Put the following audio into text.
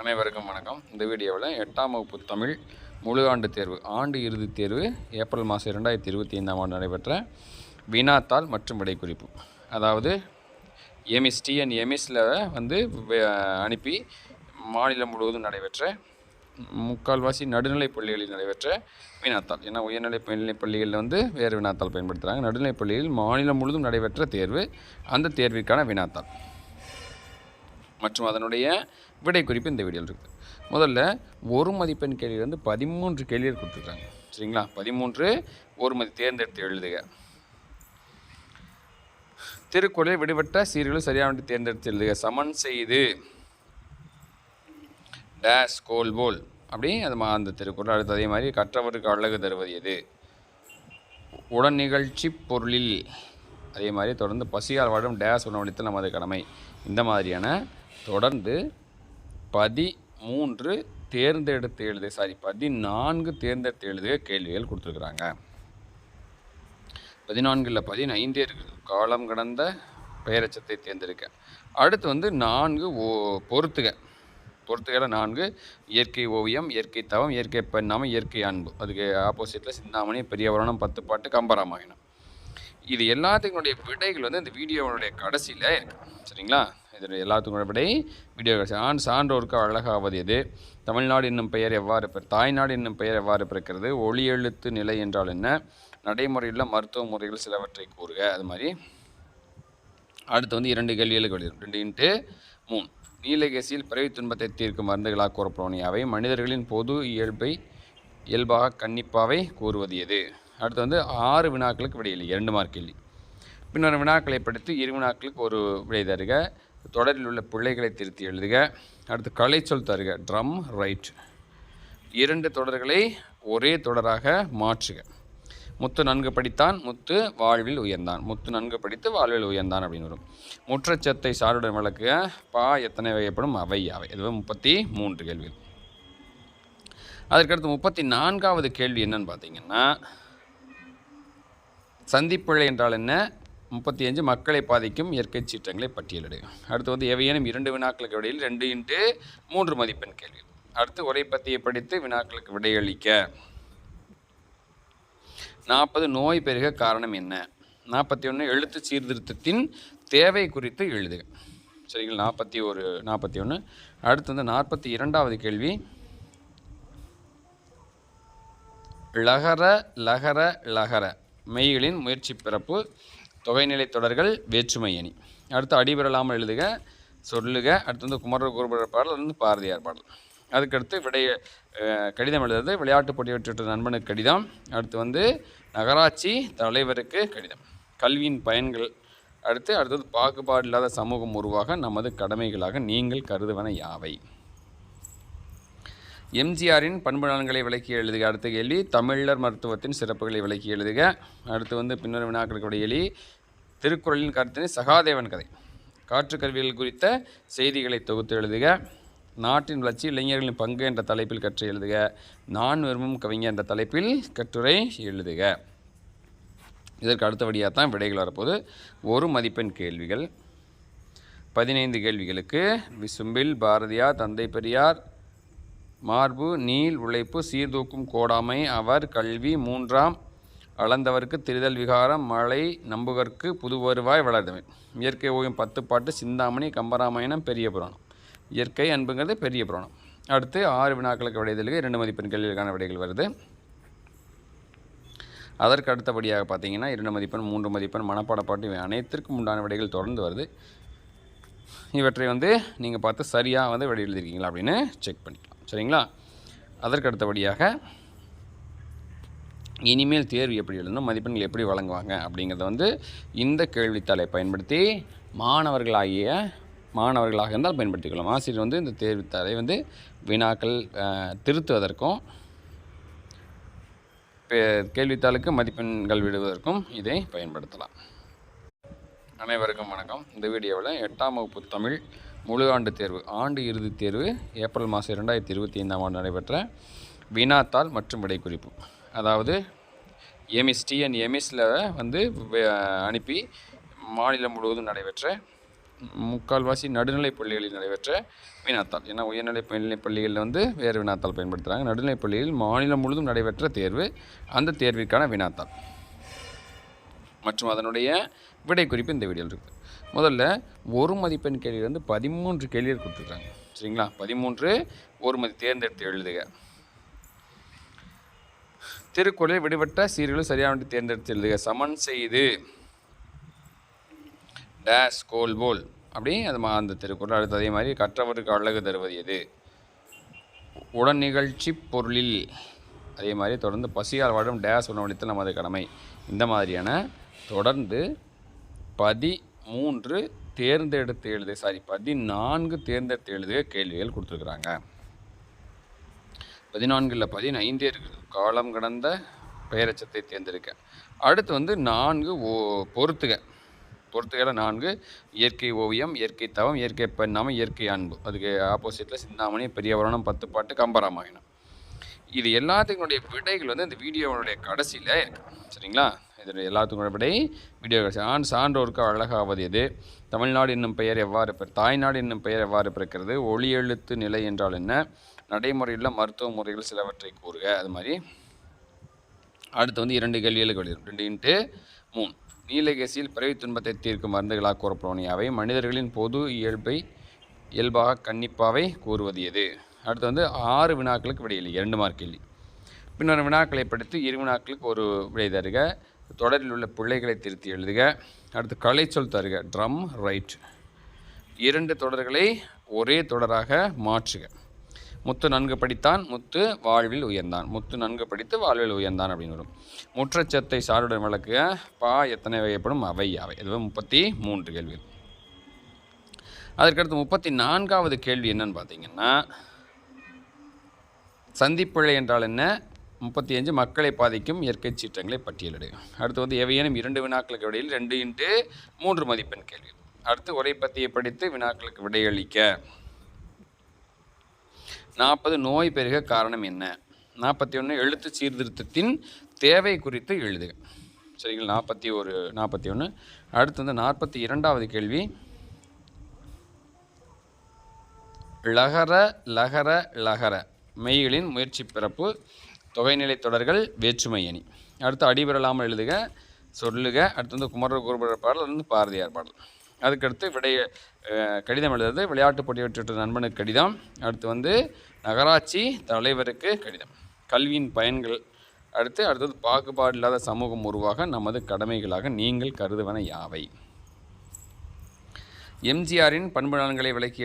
அனைவருக்கும் வணக்கம். இந்த வீடியோவில் எட்டாம் வகுப்பு தமிழ் முழு ஆண்டு தேர்வு ஆண்டு இறுதித் தேர்வு ஏப்ரல் மாதம் இரண்டாயிரத்தி இருபத்தி ஐந்தாம் ஆண்டு நடைபெற்ற வினாத்தாள் மற்றும் விடைக்குறிப்பு. அதாவது எமிஸ் டிஎன் எமிஸில் வந்து அனுப்பி மாநிலம் முழுவதும் நடைபெற்ற முக்கால்வாசி நடுநிலைப் பள்ளிகளில் நடைபெற்ற வினாத்தாள். ஏன்னா உயர்நிலை மேல்நிலைப் பள்ளிகளில் வந்து வேறு வினாத்தாள் பயன்படுத்துகிறாங்க நடுநிலைப் பள்ளியில் மாநிலம் முழுவதும் நடைபெற்ற தேர்வு அந்த தேர்விற்கான வினாத்தாள். மற்றும் அதனுடைய விடை குறிப்பு இந்த வீடியோவில் இருக்குது முதல்ல ஒரு மதிப்பெண் கேள்வி வந்து பதிமூன்று கேள்விகள் கொடுத்துருக்காங்க. சரிங்களா? பதிமூன்று ஒரு மதி தேர்ந்தெடுத்து எழுதுக. திருக்குறளில் விடுபட்ட சீர்களை சரியான தேர்ந்தெடுத்து எழுதுக. சமன் செய்து டேஷ் கோல் போல். அப்படி அது மா- அந்த திருக்குறள். அடுத்து அதே மாதிரி கற்றவருக்கு அழகு தருவது எது? உடன் நிகழ்ச்சி பொருளில். அதே மாதிரி தொடர்ந்து பசியால் வாடும் டேஸ் உணவளித்தல் நமது கடமை. இந்த மாதிரியான தொடர்ந்து பதிமூன்று தேர்ந்தெடுத்து எழுது சாரி பதினான்கு தேர்ந்தெடுத்து எழுதுக கேள்விகள் கொடுத்துருக்குறாங்க. பதினான்கில் பதினைந்தே இருக்குது. காலம் கடந்த பெயரச்சத்தை தேர்ந்தெடுக்க. அடுத்து வந்து நான்கு ஓ பொறுத்துக. பொறுத்துகையில் நான்கு இயற்கை ஓவியம் இயற்கை தவம் இயற்கை பெண்ணாமை இயற்கை அன்பு. அதுக்கு ஆப்போசிட்டில் சிந்தாமணி பெரியவரணம் பத்து பாட்டு கம்பராமாயணம். இது எல்லாத்துக்குனுடைய விடைகள் வந்து இந்த வீடியோவுடைய கடைசியில் இருக்குது சரிங்களா? இதனுடைய எல்லாத்துக்கும் விடை வீடியோ ஆண் சான்றோருக்கு அழகாவது எது தமிழ்நாடு என்னும் பெயர் எவ்வாறு பிற தாய்நாடு என்னும் பெயர் எவ்வாறு பிறக்கிறது? ஒளி எழுத்து நிலை என்றால் என்ன? நடைமுறையில் மருத்துவ முறைகள் சிலவற்றை கூறுக. அது மாதிரி. அடுத்து வந்து இரண்டு கேள்விகளுக்கு எழுதும் ரெண்டு இன்ட்டு மூணு. நீலகேசியில் பிறவி துன்பத்தை தீர்க்கும் மருந்துகளாக கூறப்படும் அவை மனிதர்களின் பொது இயல்பை இயல்பாக கன்னிப்பாவை கூறுவது எது அடுத்து வந்து ஆறு வினாக்களுக்கு விடையில்லை இரண்டு மார்க் கேள்வி. பின்னர் வினாக்களை படித்து இரு வினாக்களுக்கு ஒரு விடை தருக. தொடரில் உள்ள பிள்ளைகளை திருத்தி எழுதுக. அடுத்து கலைச்சொல் தருக. ட்ரம் ரைட் இரண்டு தொடர்களை ஒரே தொடராக மாற்றுக. முத்து நன்கு படித்தான் முத்து வாழ்வில் உயர்ந்தான். முத்து நன்கு படித்து வாழ்வில் உயர்ந்தான் அப்படின்னு வரும். முற்றச்சத்தை சாருடன் வழக்குக பா எத்தனை வகைப்படும்? அவை அவை இதுவே முப்பத்தி மூன்று கேள்விகள். அதற்கடுத்து முப்பத்தி நான்காவது கேள்வி என்னன்னு பார்த்தீங்கன்னா சந்திப்பிழை என்றால் என்ன? முப்பத்தி அஞ்சு மக்களை பாதிக்கும் இயற்கை சீற்றங்களை பட்டியலிடு. அடுத்து வந்து எவையேனும் இரண்டு வினாக்களுக்கு இடையில் ரெண்டு இன்ட்டு மூன்று மதிப்பெண் கேள்வி. அடுத்து உரை பத்தியை படித்து வினாக்களுக்கு விடையளிக்க. நாற்பது நோய் பெருக காரணம் என்ன? நாற்பத்தி ஒன்று எழுத்து சீர்திருத்தத்தின் தேவை குறித்து எழுதுக. சரிங்களா? நாற்பத்தி ஒரு நாற்பத்தி ஒன்று அடுத்து வந்து நாற்பத்தி இரண்டாவது கேள்வி. லகர லகர லகர. மெய்களின் முயற்சி பிறப்பு. தொகைநிலை தொடர்கள் வேற்றுமை அணி. அடுத்து அடிபெறலாமல் எழுதுக சொல்லுக அடுத்து வந்து குமர குருபர பாடல் வந்து பாரதியார் பாடல். அதுக்கடுத்து விடைய கடிதம் எழுதுறது விளையாட்டு போட்டி வெற்றி நண்பனுக்கு கடிதம். அடுத்து வந்து நகராட்சி தலைவருக்கு கடிதம். கல்வியின் பயன்கள். அடுத்து அடுத்தது பாகுபாடு இல்லாத சமூகம் உருவாக நமது கடமைகளாக நீங்கள் கருதுவன யாவை? எம்ஜிஆரின் பண்பு நலன்களை விளக்கி எழுதுக. அடுத்த கேள்வி தமிழர் மருத்துவத்தின் சிறப்புகளை விளக்கி எழுதுக. அடுத்து வந்து பின்னர் வினாக்களுக்கு கேள்வி திருக்குறளின் கருத்தினை சகாதேவன் கதை. காற்று கருவிகள் குறித்த செய்திகளை தொகுத்து எழுதுக. நாட்டின் வளர்ச்சி இளைஞர்களின் பங்கு என்ற தலைப்பில் கற்று எழுதுக. நான் விரும்பும் கவிஞர் என்ற தலைப்பில் கட்டுரை எழுதுக. இதற்கு அடுத்தபடியாக தான் விடைகள் வரப்போது ஒரு மதிப்பெண் கேள்விகள். பதினைந்து கேள்விகளுக்கு. விசும்பில் பாரதியார் தந்தை பெரியார் மார்பு நீள் உழைப்பு சீர்தூக்கும் கோடாமை அவர் கல்வி மூன்றாம் அளந்தவர்க்கு திரிதல் விகாரம் மழை நம்புகற்கு புது வருவாய் வளர்தமை. இயற்கை ஓவியம் பத்து பாட்டு சிந்தாமணி கம்பராமாயணம் பெரிய புராணம். இயற்கை அன்புங்கிறது பெரிய புராணம். அடுத்து ஆறு வினாக்களுக்கு விடைதலுக்கு இரண்டு மதிப்பெண் கேள்விகளுக்கான விடைகள் வருது. அதற்கு அடுத்தபடியாக பார்த்தீங்கன்னா இரண்டு மதிப்பெண் மூன்று மதிப்பெண் மனப்பாடப்பாட்டு இவை அனைத்திற்கும் உண்டான விடைகள் தொடர்ந்து வருது. இவற்றை வந்து நீங்கள் பார்த்து சரியாக வந்து விடை எழுதிருக்கீங்களா அப்படின்னு செக் பண்ணிக்கலாம். சரிங்களா? அதற்கு அடுத்தபடியாக இனிமேல் தேர்வு எப்படி எழுதணும் மதிப்பெண்கள் எப்படி வழங்குவாங்க அப்படிங்கிறத வந்து இந்த கேள்வித்தாளை பயன்படுத்தி மாணவர்களாகிய மாணவர்களாக இருந்தால் பயன்படுத்திக்கலாம் ஆசிரியர் வந்து இந்த தேர்வுத்தாளை வந்து வினாக்கள் திருத்துவதற்கும் பே- கேள்வித்தாளுக்கு மதிப்பெண்கள் விடுவதற்கும் இதை பயன்படுத்தலாம். அனைவருக்கும் வணக்கம். இந்த வீடியோவில் எட்டாம் வகுப்பு தமிழ் முழு ஆண்டு தேர்வு ஆண்டு இறுதித் தேர்வு ஏப்ரல் மாதம் இரண்டாயிரத்தி இருபத்தி ஐந்தாம் ஆண்டு நடைபெற்ற வினாத்தாள் மற்றும் விடைக்குறிப்பு. அதாவது எமிஸ் டிஎன் எமிஸில் வந்து அனுப்பி மாநிலம் முழுவதும் நடைபெற்ற முக்கால்வாசி நடுநிலைப் பள்ளிகளில் நடைபெற்ற வினாத்தாள். ஏன்னா உயர்நிலை மேல்நிலைப் பள்ளிகளில் வந்து வேறு வினாத்தாள் பயன்படுத்துகிறாங்க நடுநிலைப் பள்ளியில் மாநிலம் முழுதும் நடைபெற்ற தேர்வு அந்த தேர்விற்கான வினாத்தாள். மற்றும் அதனுடைய விடை குறிப்பு இந்த வீடியோவில் இருக்குது முதல்ல ஒரு மதிப்பெண் கேள்வி வந்து பதிமூன்று கேள்விகள் கொடுத்துருக்காங்க. சரிங்களா? பதிமூன்று ஒரு மதி தேர்ந்தெடுத்து எழுதுக. திருக்குறளில் விடுபட்ட சீர்களும் சரியான தேர்ந்தெடுத்து எழுதுக. சமன் செய்து டேஷ் கோல்போல் அப்படி அது மா- அந்த திருக்குறள் அடுத்து அதே மாதிரி கற்றவருக்கு அழகு தருவது எது? உடன் நிகழ்ச்சி பொருளில். அதே மாதிரி தொடர்ந்து பசியால் வாழும் டேஸ் உணவளித்தல் நமது கடமை. இந்த மாதிரியான தொடர்ந்து பதி மூன்று தேர்ந்தெடுத்து எழுத சாரி பதினான்கு தேர்ந்தெடுத்து எழுதுக கேள்விகள் கொடுத்துருக்குறாங்க. பதினான்கில் பதினைந்து இருக்குது. காலம் கடந்த பெயரச்சத்தை தேர்ந்தெடுக்க. அடுத்து வந்து நான்கு ஓ பொறுத்துக. பொறுத்துகையில நான்கு இயற்கை ஓவியம் இயற்கை தவம் இயற்கை பெண்ணாமை இயற்கை அன்பு. அதுக்கு ஆப்போசிட்டில் சிந்தாமணி பெரியவரணம் பத்து பாட்டு கம்பராமாயணம். இது எல்லாத்துக்குனுடைய விடைகள் வந்து இந்த வீடியோனுடைய கடைசியில் இருக்கு. சரிங்களா? இது எல்லாத்துக்கும் விடை வீடியோ கடைசி. ஆண் சான்றோருக்கு அழகாவது எது தமிழ்நாடு என்னும் பெயர் எவ்வாறு தாய்நாடு என்னும் பெயர் எவ்வாறு பிறக்கிறது? ஒளி எழுத்து நிலை என்றால் என்ன? நடைமுறையில் மருத்துவ முறைகள் சிலவற்றை கூறுக. அது மாதிரி. அடுத்து வந்து இரண்டு கேள்விகளுக்கு வெளியிடும் ரெண்டு இன்ட்டு மூணு. நீலகேசியில் பிறவி துன்பத்தை தீர்க்கும் மருந்துகளாக கூறப்படுவனையாவை மனிதர்களின் பொது இயல்பை இயல்பாக கன்னிப்பாவை கூறுவது எது அடுத்து வந்து ஆறு வினாக்களுக்கு விடையில்லை இரண்டு மார்க் கேள்வி. பின்னர் வினாக்களை படித்து இரு வினாக்களுக்கு ஒரு விடை தருக. தொடரில் உள்ள பிள்ளைகளை திருத்தி எழுதுக. அடுத்து கலைச்சொல் தருக. ட்ரம் ரைட் இரண்டு தொடர்களை ஒரே தொடராக மாற்றுக. முத்து நன்கு படித்தான் முத்து வாழ்வில் உயர்ந்தான். முத்து நன்கு படித்து வாழ்வில் உயர்ந்தான் அப்படின்னு வரும். முற்றச்சத்தை சாருடன் விளக்குக. பா எத்தனை வகைப்படும்? அவை அவை இதுவே முப்பத்தி மூன்று கேள்விகள். அதற்கடுத்து முப்பத்தி நான்காவது கேள்வி என்னன்னு பார்த்தீங்கன்னா சந்திப்பிழை என்றால் என்ன? முப்பத்தி அஞ்சு மக்களை பாதிக்கும் இயற்கை சீற்றங்களை பட்டியலிடு. அடுத்து வந்து எவையேனும் இரண்டு வினாக்களுக்கு இடையில் ரெண்டு இன்ட்டு மூன்று மதிப்பெண் கேள்வி. அடுத்து உரை பத்தியை படித்து வினாக்களுக்கு விடையளிக்க. நாற்பது நோய் பெருக காரணம் என்ன? நாற்பத்தி ஒன்று எழுத்து சீர்திருத்தத்தின் தேவை குறித்து எழுதுக. சரிங்களா? நாற்பத்தி ஒரு நாற்பத்தி ஒன்று அடுத்து வந்து நாற்பத்தி இரண்டாவது கேள்வி. லகர லகர லகர. மெய்களின் முயற்சி பிறப்பு. தொகைநிலை தொடர்கள் வேற்றுமை அணி. அடுத்து அடிபெறலாமல் எழுதுக சொல்லுக அடுத்து வந்து குமர குருபர பாடல் வந்து பாரதியார் பாடல். அதுக்கடுத்து விடைய கடிதம் எழுதுறது விளையாட்டு போட்டி வெற்றி நண்பனுக்கு கடிதம். அடுத்து வந்து நகராட்சி தலைவருக்கு கடிதம். கல்வியின் பயன்கள். அடுத்து அடுத்தது பாகுபாடு இல்லாத சமூகம் உருவாக நமது கடமைகளாக நீங்கள் கருதுவன யாவை? எம்ஜிஆரின் பண்பு நலன்களை விளக்கிய